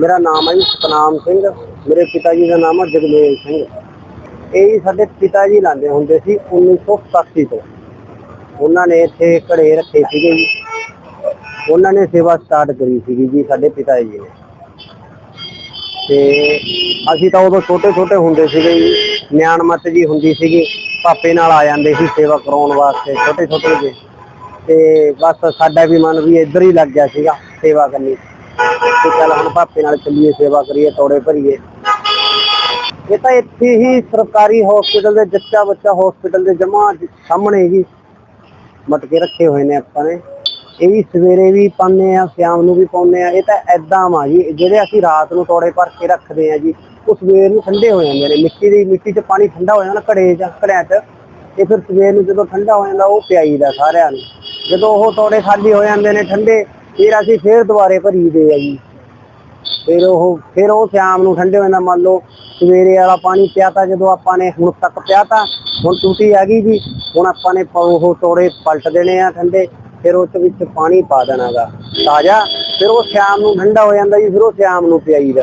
ਮੇਰਾ ਨਾਮ ਹੈ ਜੀ ਸਤਨਾਮ ਸਿੰਘ। ਮੇਰੇ ਪਿਤਾ ਜੀ ਦਾ ਨਾਮ ਹੈ ਜਗਮੇਲ ਸਿੰਘ। ਇਹ ਜੀ ਸਾਡੇ ਪਿਤਾ ਜੀ ਲਾਉਂਦੇ ਹੁੰਦੇ ਸੀ 1987 ਤੋਂ। ਉਹਨਾਂ ਨੇ ਇੱਥੇ ਘੜੇ ਰੱਖੇ ਸੀਗੇ ਜੀ। ਉਹਨਾਂ ਨੇ ਸੇਵਾ ਸਟਾਰਟ ਕਰੀ ਸੀਗੀ ਜੀ ਸਾਡੇ ਪਿਤਾ ਜੀ ਨੇ। ਤੇ ਅਸੀਂ ਤਾਂ ਉਦੋਂ ਛੋਟੇ ਛੋਟੇ ਹੁੰਦੇ ਸੀਗੇ ਜੀ। ਨਿਆਣ ਮੱਤ ਜੀ ਹੁੰਦੀ ਸੀਗੀ। ਪਾਪੇ ਨਾਲ ਆ ਜਾਂਦੇ ਸੀ ਸੇਵਾ ਕਰਾਉਣ ਵਾਸਤੇ ਛੋਟੇ ਛੋਟੇ ਜਿਹੇ। ਤੇ ਬਸ ਸਾਡਾ ਵੀ ਮਨ ਵੀ ਇੱਧਰ ਹੀ ਲੱਗ ਗਿਆ ਸੀਗਾ ਸੇਵਾ ਕਰਨੀ। ਤੇ ਚੱਲ ਹੁਣ ਭਾਪੇ ਨਾਲ ਚੱਲੀਏ, ਸੇਵਾ ਕਰੀਏ, ਤੋੜੇ ਭਰੀਏ। ਇਹ ਤਾਂ ਇੱਥੇ ਹੀ ਸਰਕਾਰੀ ਹਸਪੀਟਲ ਦੇ ਜੱਚਾ ਬੱਚਾ ਹਸਪੀਟਲ ਦੇ ਜਮਾ ਸਾਹਮਣੇ ਜੀ ਮਟਕੇ ਰੱਖੇ ਹੋਏ ਨੇ ਆਪਾਂ ਨੇ। ਇਹ ਵੀ ਸਵੇਰੇ ਵੀ ਪਾਉਂਦੇ ਆ, ਸ਼ਾਮ ਨੂੰ ਵੀ ਪਾਉਂਦੇ ਆ। ਇਹ ਤਾਂ ਐਦਾਂ ਵਾ ਜੀ, ਜਿਹੜੇ ਅਸੀਂ ਰਾਤ ਨੂੰ ਤੋੜੇ ਭਰ ਕੇ ਰੱਖਦੇ ਆ ਜੀ, ਉਹ ਸਵੇਰ ਨੂੰ ਠੰਡੇ ਹੋ ਜਾਂਦੇ ਨੇ। ਮਿੱਟੀ ਦੀ, ਮਿੱਟੀ 'ਚ ਪਾਣੀ ਠੰਡਾ ਹੋ ਜਾਂਦਾ ਘੜੇ 'ਚ, ਘੜਿਆਂ 'ਚ। ਤੇ ਫਿਰ ਸਵੇਰ ਨੂੰ ਜਦੋਂ ਠੰਡਾ ਹੋ ਜਾਂਦਾ, ਉਹ ਪਿਆਈਦਾ ਸਾਰਿਆਂ ਨੂੰ। ਜਦੋਂ ਉਹ ਤੋੜੇ ਖਾਲੀ ਹੋ ਜਾਂਦੇ ਨੇ, ਠੰਡੇ ਫਿਰ ਅਸੀਂ ਫੇਰ ਦੁਬਾਰੇ ਭਰੀ ਦੇ ਆ ਜੀ। ਫਿਰ ਉਹ ਫਿਰ ਉਹ ਸ਼ਾਮ ਨੂੰ ਠੰਡੇ ਹੋ ਜਾਂਦਾ ਮੰਨ ਲਓ ਸਵੇਰੇ ਵਾਲਾ ਪਾਣੀ ਪਿਆਤਾ, ਜਦੋਂ ਆਪਾਂ ਨੇ ਹੁਣ ਤੱਕ ਪਿਆਤਾ, ਹੁਣ ਟੂਟੀ ਆ ਗਈ ਜੀ, ਹੁਣ ਆਪਾਂ ਨੇ ਉਹ ਤੋੜੇ ਪਲਟ ਦੇਣੇ ਆ ਠੰਡੇ, ਫਿਰ ਉਸ ਵਿੱਚ ਪਾਣੀ ਪਾ ਦੇਣਾਗਾ। ਤਾਜ਼ਾ, ਫਿਰ ਉਹ ਸ਼ਾਮ ਨੂੰ ਠੰਡਾ ਹੋ ਜਾਂਦਾ ਜੀ, ਫਿਰ ਉਹ ਸ਼ਾਮ ਨੂੰ ਪਿਆਈਦਾ।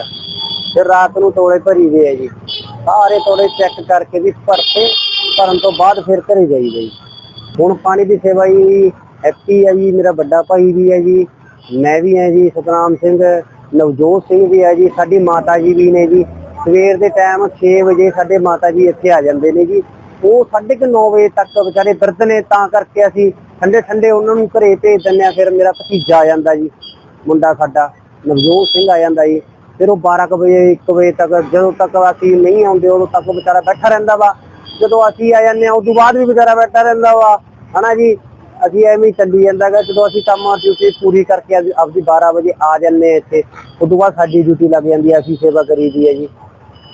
ਫਿਰ ਰਾਤ ਨੂੰ ਤੋੜੇ ਭਰੀ ਦੇ ਆ ਜੀ। ਸਾਰੇ ਤੋੜੇ ਚੈੱਕ ਕਰਕੇ ਵੀ ਭਰਤੇ, ਭਰਨ ਤੋਂ ਬਾਅਦ ਫਿਰ ਘਰੇ ਜਾਈਦਾ ਜੀ। ਹੁਣ ਪਾਣੀ ਦੀ ਸੇਵਾ ਜੀ ਹੈਪੀ ਆ ਜੀ, ਮੇਰਾ ਵੱਡਾ ਭਾਈ ਵੀ ਹੈ ਜੀ। ਮੈਂ ਵੀ ਹਾਂ ਜੀ, ਸਤਨਾਮ ਸਿੰਘ, ਨਵਜੋਤ ਸਿੰਘ ਵੀ ਹੈ ਜੀ, ਸਾਡੀ ਮਾਤਾ ਜੀ ਵੀ ਨੇ ਜੀ। ਸਵੇਰ ਦੇ ਟਾਈਮ 6 ਵਜੇ ਸਾਡੇ ਮਾਤਾ ਜੀ ਇੱਥੇ ਆ ਜਾਂਦੇ ਨੇ ਜੀ। ਉਹ 9:30 ਵਜੇ ਤੱਕ ਵਿਚਾਰੇ ਦਰਦ ਨੇ, ਤਾਂ ਕਰਕੇ ਅਸੀਂ ਠੰਡੇ ਠੰਡੇ ਉਹਨਾਂ ਨੂੰ ਘਰੇ ਭੇਜ ਦਿੰਦੇ ਆ ਫਿਰ ਮੇਰਾ ਭਤੀਜਾ ਆ ਜਾਂਦਾ ਜੀ, ਮੁੰਡਾ ਸਾਡਾ, ਨਵਜੋਤ ਸਿੰਘ ਆ ਜਾਂਦਾ ਜੀ। ਫਿਰ ਉਹ 12 ਕੁ ਵਜੇ 1 ਵਜੇ ਤੱਕ, ਜਦੋਂ ਤੱਕ ਅਸੀਂ ਨਹੀਂ ਆਉਂਦੇ, ਉਦੋਂ ਤੱਕ ਵਿਚਾਰਾ ਬੈਠਾ ਰਹਿੰਦਾ ਵਾ। ਜਦੋਂ ਅਸੀਂ ਆ ਜਾਂਦੇ ਆ ਉਦੋਂ ਬਾਅਦ ਵੀ ਵਿਚਾਰਾ ਬੈਠਾ ਰਹਿੰਦਾ ਵਾ। ਹਨਾ ਜੀ? ਅਸੀਂ ਐਵੇਂ ਹੀ ਚੱਲੀ ਜਾਂਦਾਗਾ, ਜਦੋਂ ਅਸੀਂ ਕੰਮ ਡਿਊਟੀ ਪੂਰੀ ਕਰਕੇ ਆਪਦੀ- 12 ਵਜੇ ਆ ਜਾਂਦੇ ਇੱਥੇ। ਉਦੋਂ ਬਾਅਦ ਸਾਡੀ ਡਿਊਟੀ ਲੱਗ ਜਾਂਦੀ ਹੈ ਅਸੀਂ ਸੇਵਾ ਕਰੀਦੀ ਹੈ ਜੀ।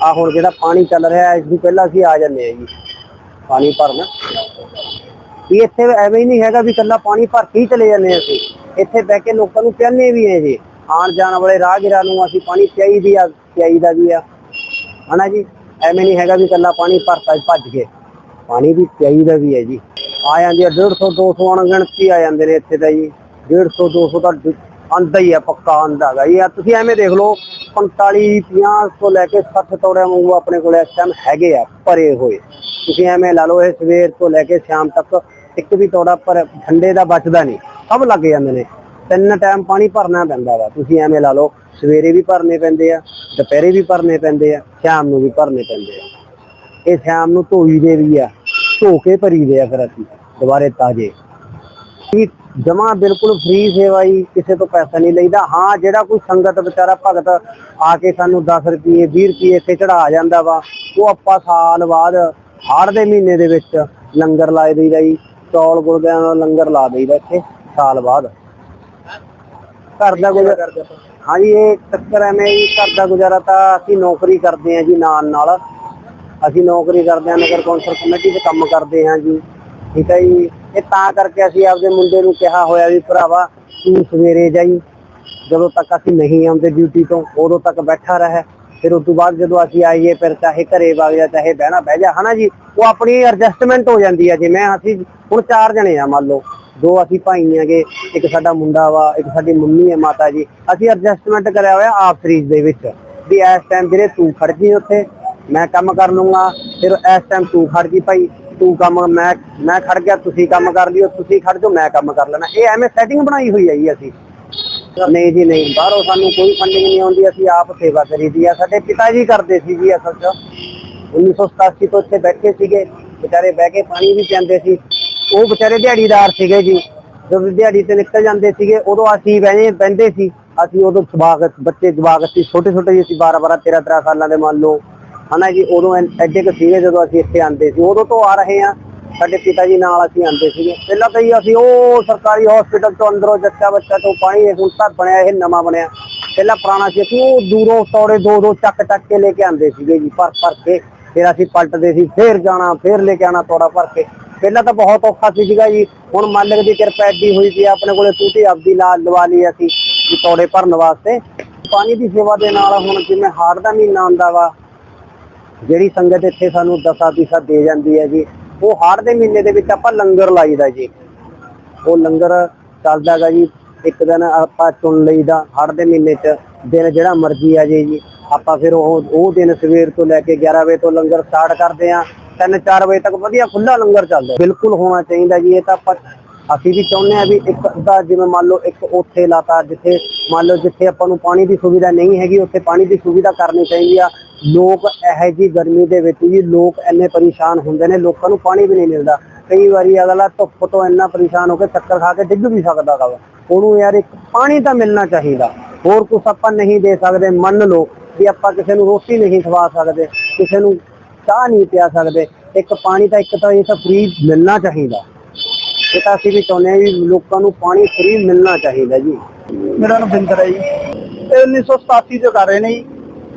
ਆ ਹੁਣ ਜਿਹੜਾ ਪਾਣੀ ਚੱਲ ਰਿਹਾ ਇਸ ਤੋਂ ਪਹਿਲਾਂ ਅਸੀਂ ਆ ਜਾਂਦੇ ਹਾਂ ਜੀ। ਪਾਣੀ ਭਰਨ। ਵੀ ਇੱਥੇ ਐਵੇਂ ਹੀ ਨਹੀਂ ਹੈਗਾ ਵੀ ਇਕੱਲਾ ਪਾਣੀ ਭਰ ਕੇ ਹੀ ਚਲੇ ਜਾਂਦੇ ਅਸੀਂ। ਇੱਥੇ ਬਹਿ ਕੇ ਲੋਕਾਂ ਨੂੰ ਪਿਆਨੇ ਵੀ ਹੈ ਜੀ। ਆਉਣ ਜਾਣ ਵਾਲੇ ਰਾਹਗੀਰਾਂ ਨੂੰ ਅਸੀਂ ਪਾਣੀ ਪਿਆਈਦੀ ਆ, ਪਿਆਈਦਾ ਵੀ ਆ। ਹਨਾ ਜੀ? ਐਵੇਂ ਨਹੀਂ ਹੈਗਾ ਵੀ ਇਕੱਲਾ ਪਾਣੀ ਭਰਤਾ ਭੱਜ ਕੇ। ਪਾਣੀ ਵੀ ਪਿਆਈਦਾ ਵੀ ਹੈ ਜੀ। ਆ ਜਾਂਦੀ ਆ 150 200 ਅਣਗਿਣਤੀ ਆ ਜਾਂਦੇ ਨੇ ਇੱਥੇ ਤਾਂ ਜੀ। 150 200 ਤਾਂ ਡ- ਆਂਦਾ ਹੀ ਆ, ਪੱਕਾ ਆਂਦਾ ਹੈਗਾ ਇਹ ਤੁਸੀਂ ਐਵੇਂ ਦੇਖ ਲਓ 45 50 ਤੋਂ ਲੈ ਕੇ 60 ਤੋੜਿਆਂ ਵਾਂਗੂ ਆਪਣੇ ਕੋਲ ਇਸ ਟਾਈਮ ਹੈਗੇ ਆ, ਭਰੇ ਹੋਏ। ਤੁਸੀਂ ਐਵੇਂ ਲਾ ਲਓ, ਇਹ ਸਵੇਰ ਤੋਂ ਲੈ ਕੇ ਸ਼ਾਮ ਤੱਕ ਇੱਕ ਵੀ ਤੋੜਾ ਪਰ ਠੰਡੇ ਦਾ ਬਚਦਾ ਨਹੀਂ। ਸਭ ਲੱਗ ਜਾਂਦੇ ਨੇ। ਤਿੰਨ ਟਾਈਮ ਪਾਣੀ ਭਰਨਾ ਪੈਂਦਾ ਵਾ। ਤੁਸੀਂ ਐਵੇਂ ਲਾ ਲਓ, ਸਵੇਰੇ ਵੀ ਭਰਨੇ ਪੈਂਦੇ ਆ, ਦੁਪਹਿਰੇ ਵੀ ਭਰਨੇ ਪੈਂਦੇ ਆ, ਸ਼ਾਮ ਨੂੰ ਵੀ ਭਰਨੇ ਪੈਂਦੇ ਆ। ਇਹ ਸ਼ਾਮ ਨੂੰ ਧੋਈ ਦੇ ਵੀ ਆ, ਧੋ ਕੇ ਭਰੀ ਦੇ ਆ ਫਿਰ ਅਸੀਂ। ਦੁਬਾਰੇ ਤਾਜ਼ੇ। ਜਮਾ ਬਿਲਕੁਲ ਫ੍ਰੀ ਸੇਵਾ ਹੀ ਕਿਸੇ ਤੋਂ ਪੈਸਾ ਨਹੀਂ ਲਈਦਾ। ਹਾਂ, ਜਿਹੜਾ ਕੋਈ ਸੰਗਤ ਵਿਚਾਰਾ ਭਗਤ ਆ ਕੇ ਸਾਨੂੰ 10 ਰੁਪਏ 20 ਰੁਪਏ ਇੱਥੇ ਚੜਾ ਜਾਂਦਾ ਵਾ, ਉਹ ਆਪਾਂ ਸਾਲ ਬਾਅਦ ਹਾੜ ਦੇ ਮਹੀਨੇ ਦੇ ਵਿੱਚ ਲੰਗਰ ਲਾਏ ਦੇਈਦਾ ਜੀ, ਚੌਲ ਗੁਰਦਿਆਂ ਦਾ ਲੰਗਰ ਲਾ ਦਈਦਾ ਇੱਥੇ, ਸਾਲ ਬਾਅਦ। ਘਰ ਦਾ ਗੁਜ਼ਾਰਾ ਹਾਂਜੀ ਇਹ ਚੱਕਰ ਐਵੇਂ ਜੀ, ਘਰ ਦਾ ਗੁਜ਼ਾਰਾ ਤਾਂ ਅਸੀਂ ਨੌਕਰੀ ਕਰਦੇ ਹਾਂ ਜੀ ਨਾਲ ਨਾਲ। ਅਸੀਂ ਨੌਕਰੀ ਕਰਦੇ ਹਾਂ, ਨਗਰ ਕੌਂਸਲ ਕਮੇਟੀ 'ਚ ਕੰਮ ਕਰਦੇ ਹਾਂ ਜੀ। ਠੀਕ ਹੈ ਜੀ। ਇਹ ਤਾਂ ਕਰਕੇ ਅਸੀਂ ਆਪਦੇ ਮੁੰਡੇ ਨੂੰ ਕਿਹਾ ਹੋਇਆ ਵੀ ਭਰਾਵਾ, ਤੂੰ ਸਵੇਰੇ ਜਾਈ। ਜਦੋਂ ਤੱਕ ਅਸੀਂ ਨਹੀਂ ਆਉਂਦੇ ਡਿਊਟੀ ਤੋਂ, ਉਦੋਂ ਤੱਕ ਬੈਠਾ ਰਹਿ। ਫਿਰ ਉਸ ਤੋਂ ਬਾਅਦ ਜਦੋਂ ਅਸੀਂ ਆਈਏ, ਫਿਰ ਚਾਹੇ ਘਰੇ ਵਗ ਜਾ, ਚਾਹੇ ਬਹਿਣਾ ਬਹਿ ਜਾ, ਹਨਾ ਜੀ? ਉਹ ਆਪਣੀ ਐਡਜਸਟਮੈਂਟ ਹੋ ਜਾਂਦੀ ਹੈ ਜਿਵੇਂ ਅਸੀਂ ਹੁਣ ਚਾਰ ਜਣੇ ਆ, ਮੰਨ ਲਓ। ਦੋ ਅਸੀਂ ਭਾਈ ਹੈਗੇ, ਇੱਕ ਸਾਡਾ ਮੁੰਡਾ ਵਾ, ਇੱਕ ਸਾਡੀ ਮੰਮੀ ਹੈ ਮਾਤਾ ਜੀ। ਅਸੀਂ ਐਡਜਸਟਮੈਂਟ ਕਰਿਆ ਹੋਇਆ ਆਪ ਸੀਰੀਜ਼ ਦੇ ਵਿੱਚ। ਵੀ ਇਸ ਟਾਈਮ ਵੀਰੇ ਤੂੰ ਖੜ ਜੀ ਉੱਥੇ। ਮੈਂ ਕੰਮ ਕਰ ਲੂੰਗਾ ਫਿਰ ਇਸ ਟਾਈਮ ਤੂੰ ਖੜ ਜੀ ਭਾਈ। ਤੂੰ ਕੰਮ ਮੈਂ ਮੈਂ ਖੜ ਗਿਆ, ਤੁਸੀਂ ਕੰਮ ਕਰ ਲਿਓ, ਤੁਸੀਂ ਖੜ ਜਾਓ, ਮੈਂ ਕੰਮ ਕਰ ਲੈਣਾ। ਇਹ ਐਵੇਂ ਸੈਟਿੰਗ ਬਣਾਈ ਹੋਈ ਹੈ ਜੀ ਅਸੀਂ। ਨਹੀਂ ਜੀ, ਨਹੀਂ, ਬਾਹਰੋਂ ਸਾਨੂੰ ਕੋਈ ਫੰਡਿੰਗ ਨਹੀਂ ਆਉਂਦੀ, ਅਸੀਂ ਆਪ ਸੇਵਾ ਕਰੀਦੀ ਆ। ਸਾਡੇ ਪਿਤਾ ਜੀ ਕਰਦੇ ਸੀ ਜੀ ਅਸਲ 'ਚ। 1987 ਤੋਂ ਇੱਥੇ ਬੈਠੇ ਸੀਗੇ, ਵਿਚਾਰੇ ਬਹਿ ਕੇ ਪਾਣੀ ਵੀ ਪੀਂਦੇ ਸੀ। ਉਹ ਵਿਚਾਰੇ ਦਿਹਾੜੀਦਾਰ ਸੀਗੇ ਜੀ। ਜਦੋਂ ਦਿਹਾੜੀ ਤੇ ਨਿਕਲ ਜਾਂਦੇ ਸੀਗੇ, ਉਦੋਂ ਅਸੀਂ ਬਹਿਨੇ ਬਹਿੰਦੇ ਸੀ। ਅਸੀਂ ਉਦੋਂ ਜਵਾਕ, ਬੱਚੇ ਜਵਾਕ ਸੀ ਛੋਟੇ ਛੋਟੇ ਜਿਹੇ ਸੀ 12 12 13 13 ਸਾਲਾਂ ਦੇ ਮੰਨ ਲਓ। ਹਨਾ ਜੀ, ਉਦੋਂ ਐਡੇ ਕੁ ਸੀਗੇ ਜਦੋਂ ਅਸੀਂ ਇੱਥੇ ਆਂਦੇ ਸੀ। ਉਦੋਂ ਤੋਂ ਆ ਰਹੇ ਆ ਸਾਡੇ ਪਿਤਾ ਜੀ ਨਾਲ ਅਸੀਂ ਆਂਦੇ ਸੀਗੇ। ਪਹਿਲਾਂ ਤਾਂ ਜੀ ਅਸੀਂ ਉਹ ਸਰਕਾਰੀ ਹਸਪੀਟਲ ਤੋਂ ਅੰਦਰੋਂ ਜੱਚਾ ਬੱਚਾ ਤੋਂ ਪਾਣੀ ਹੁਣ ਤਾਂ ਬਣਿਆ, ਇਹ ਨਵਾਂ ਬਣਿਆ। ਪਹਿਲਾਂ ਪੁਰਾਣਾ ਸੀ, ਅਸੀਂ ਉਹ ਦੂਰੋਂ ਤੋੜੇ ਦੋ ਦੋ ਚੱਕ ਚੱਕ ਕੇ ਲੈ ਕੇ ਆਂਦੇ ਸੀਗੇ ਜੀ, ਭਰ ਭਰ ਕੇ। ਫਿਰ ਅਸੀਂ ਪਲਟਦੇ ਸੀ, ਫੇਰ ਜਾਣਾ, ਫੇਰ ਲੈ ਕੇ ਆਣਾ ਤੋੜਾ ਭਰ ਕੇ। ਪਹਿਲਾਂ ਤਾਂ ਬਹੁਤ ਔਖਾ ਸੀ ਸੀਗਾ ਜੀ। ਹੁਣ ਮਾਲਕ ਦੀ ਕਿਰਪਾ ਐਡੀ ਹੋਈ ਸੀ ਆਪਣੇ ਕੋਲੇ ਟੂਟੀ ਆਪਦੀ ਲਾ, ਲਵਾ ਲਈ ਅਸੀਂ ਵੀ ਤੋੜੇ ਭਰਨ ਵਾਸਤੇ। ਪਾਣੀ ਦੀ ਸੇਵਾ ਦੇ ਨਾਲ ਹੁਣ ਜਿਵੇਂ ਹਾੜ ਦਾ ਮਹੀਨਾ ਆਉਂਦਾ ਵਾ ਜਿਹੜੀ ਸੰਗਤ ਇੱਥੇ ਸਾਨੂੰ ਦਸਾ ਪੀਸਾ ਦੇ ਜਾਂਦੀ ਹੈ ਜੀ, ਉਹ ਹਾੜ ਦੇ ਮਹੀਨੇ ਦੇ ਵਿੱਚ ਆਪਾਂ ਲੰਗਰ ਲਾਈਦਾ ਜੀ। ਉਹ ਲੰਗਰ ਚੱਲਦਾ ਜੀ, ਇੱਕ ਦਿਨ ਆਪਾਂ ਚੁਣ ਲਈਦਾ ਹੜ ਦੇ ਮਹੀਨੇ 'ਚ, ਦਿਨ ਜਿਹੜਾ ਮਰਜ਼ੀ ਆ ਜੇ ਜੀ। ਆਪਾਂ ਫਿਰ ਉਹ ਉਹ ਦਿਨ ਸਵੇਰ ਤੋਂ ਲੈ ਕੇ 11 ਵਜੇ ਤੋਂ ਲੰਗਰ ਸਟਾਰਟ ਕਰਦੇ ਆ 3-4 ਵਜੇ ਤੱਕ ਵਧੀਆ ਖੁੱਲਾ ਲੰਗਰ ਚੱਲਦਾ। ਬਿਲਕੁਲ ਹੋਣਾ ਚਾਹੀਦਾ ਜੀ, ਇਹ ਤਾਂ ਆਪਾਂ, ਅਸੀਂ ਵੀ ਚਾਹੁੰਦੇ ਆ ਵੀ ਇੱਕ ਅੱਧਾ ਜਿਵੇਂ ਮੰਨ ਲਓ ਇੱਕ ਉੱਥੇ ਲਾਤਾ, ਜਿੱਥੇ ਮੰਨ ਲਓ ਜਿੱਥੇ ਆਪਾਂ ਨੂੰ ਪਾਣੀ ਦੀ ਸੁਵਿਧਾ ਨਹੀਂ ਹੈਗੀ, ਉੱਥੇ ਪਾਣੀ ਦੀ ਸੁਵਿਧਾ ਕਰਨੀ ਚਾਹੀਦੀ ਆ। ਲੋਕ ਇਹੋ ਜੀ ਗਰਮੀ ਦੇ ਵਿੱਚ ਵੀ ਲੋਕ ਇੰਨੇ ਪਰੇਸ਼ਾਨ ਹੁੰਦੇ ਨੇ, ਲੋਕਾਂ ਨੂੰ ਪਾਣੀ ਵੀ ਨਹੀਂ ਮਿਲਦਾ। ਕਈ ਵਾਰੀ ਅਗਲਾ ਧੁੱਪ ਤੋਂ ਇੰਨਾ ਪਰੇਸ਼ਾਨ ਹੋ ਕੇ ਚੱਕਰ ਖਾ ਕੇ ਡਿੱਗ ਵੀ ਸਕਦਾ ਗਾ। ਉਹਨੂੰ ਯਾਰ ਇੱਕ ਪਾਣੀ ਤਾਂ ਮਿਲਣਾ ਚਾਹੀਦਾ। ਹੋਰ ਕੁਝ ਆਪਾਂ ਨਹੀਂ ਦੇ ਸਕਦੇ, ਮੰਨ ਲਓ ਵੀ ਆਪਾਂ ਕਿਸੇ ਨੂੰ ਰੋਟੀ ਨਹੀਂ ਖਵਾ ਸਕਦੇ, ਕਿਸੇ ਨੂੰ ਚਾਹ ਨਹੀਂ ਪਿਆ ਸਕਦੇ, ਇੱਕ ਪਾਣੀ ਤਾਂ ਇੱਕ ਤਾਂ ਇਹ ਤਾਂ ਫ੍ਰੀ ਮਿਲਣਾ ਚਾਹੀਦਾ। ਇਹ ਤਾਂ ਅਸੀਂ ਵੀ ਚਾਹੁੰਦੇ ਹਾਂ ਵੀ ਲੋਕਾਂ ਨੂੰ ਪਾਣੀ ਫ੍ਰੀ ਮਿਲਣਾ ਚਾਹੀਦਾ ਜੀ। ਮੇਰਾ ਨਾਮ ਬਿੰਦਰ ਹੈ ਜੀ। 1987 ਤੋਂ ਕਰ ਰਹੇ ਨੇ ਜੀ।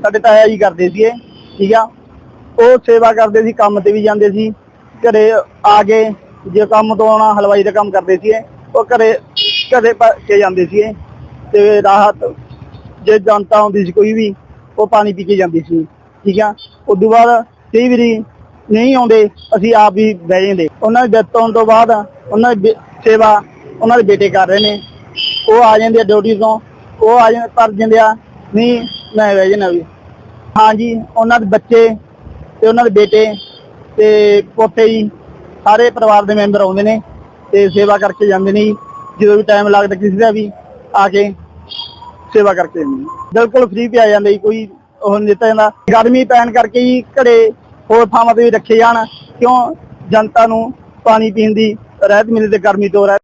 ਸਾਡੇ ਤਾਇਆ ਜੀ ਕਰਦੇ ਸੀਗੇ, ਠੀਕ ਆ? ਉਹ ਸੇਵਾ ਕਰਦੇ ਸੀ, ਕੰਮ ਤੇ ਵੀ ਜਾਂਦੇ ਸੀ। ਘਰੇ ਆ ਕੇ ਜੇ ਕੰਮ ਤੋਂ ਆਉਣਾ, ਹਲਵਾਈ ਦਾ ਕੰਮ ਕਰਦੇ ਸੀ ਉਹ ਘਰੇ ਘਰੇ ਪਾ ਕੇ ਜਾਂਦੇ ਸੀ ਤੇ ਰਾਹਤ, ਜੇ ਜਨਤਾ ਆਉਂਦੀ ਸੀ ਕੋਈ ਵੀ, ਉਹ ਪਾਣੀ ਪੀ ਕੇ ਜਾਂਦੀ ਸੀ, ਠੀਕ ਆ? ਉਦੋਂ ਬਾਅਦ ਕਈ ਵਾਰੀ ਨਹੀਂ ਆਉਂਦੇ, ਅਸੀਂ ਆਪ ਹੀ ਬਹਿ ਜਾਂਦੇ। ਉਹਨਾਂ ਦੀ ਡੈਥ ਹੋਣ ਤੋਂ ਬਾਅਦ ਉਹਨਾਂ ਦੀ ਬੇ- ਸੇਵਾ, ਉਹਨਾਂ ਦੇ ਬੇਟੇ ਕਰ ਰਹੇ ਨੇ। ਉਹ ਆ ਜਾਂਦੇ ਆ ਡਿਊਟੀ ਤੋਂ, ਉਹ ਆ ਜਾਂਦੇ ਕਰ ਜਾਂਦੇ ਆ। ਨਹੀਂ ਮੈਂ ਬਹਿ ਜਾਣਾ ਵੀ ਹਾਂਜੀ ਉਹਨਾਂ ਦੇ ਬੱਚੇ ਤੇ ਉਹਨਾਂ ਦੇ ਬੇਟੇ ਤੇ ਪੋਤੇ ਜੀ, ਸਾਰੇ ਪਰਿਵਾਰ ਦੇ ਮੈਂਬਰ ਆਉਂਦੇ ਨੇ ਤੇ ਸੇਵਾ ਕਰਕੇ ਜਾਂਦੇ ਨੇ ਜਦੋਂ ਵੀ ਟਾਈਮ ਲੱਗਦਾ ਕਿਸੇ ਦਾ ਵੀ ਆ ਕੇ ਸੇਵਾ ਕਰਕੇ ਜਾਂਦੇ ਨੇ। ਬਿਲਕੁਲ ਫ੍ਰੀ ਪਿਆ ਜਾਂਦਾ ਜੀ, ਕੋਈ ਉਹ ਨਹੀਂ ਦਿੱਤਾ ਜਾਂਦਾ। ਗਰਮੀ ਪੈਣ ਕਰਕੇ ਜੀ ਘੜੇ ਹੋਰ ਥਾਵਾਂ ਤੇ ਵੀ ਰੱਖੇ ਜਾਣ, ਕਿਉਂ ਜਨਤਾ ਨੂੰ ਪਾਣੀ ਪੀਣ ਦੀ ਰਹਿਤ ਮਿਲੇ ਤੇ ਗਰਮੀ ਤੋਂ ਰਹਿਤ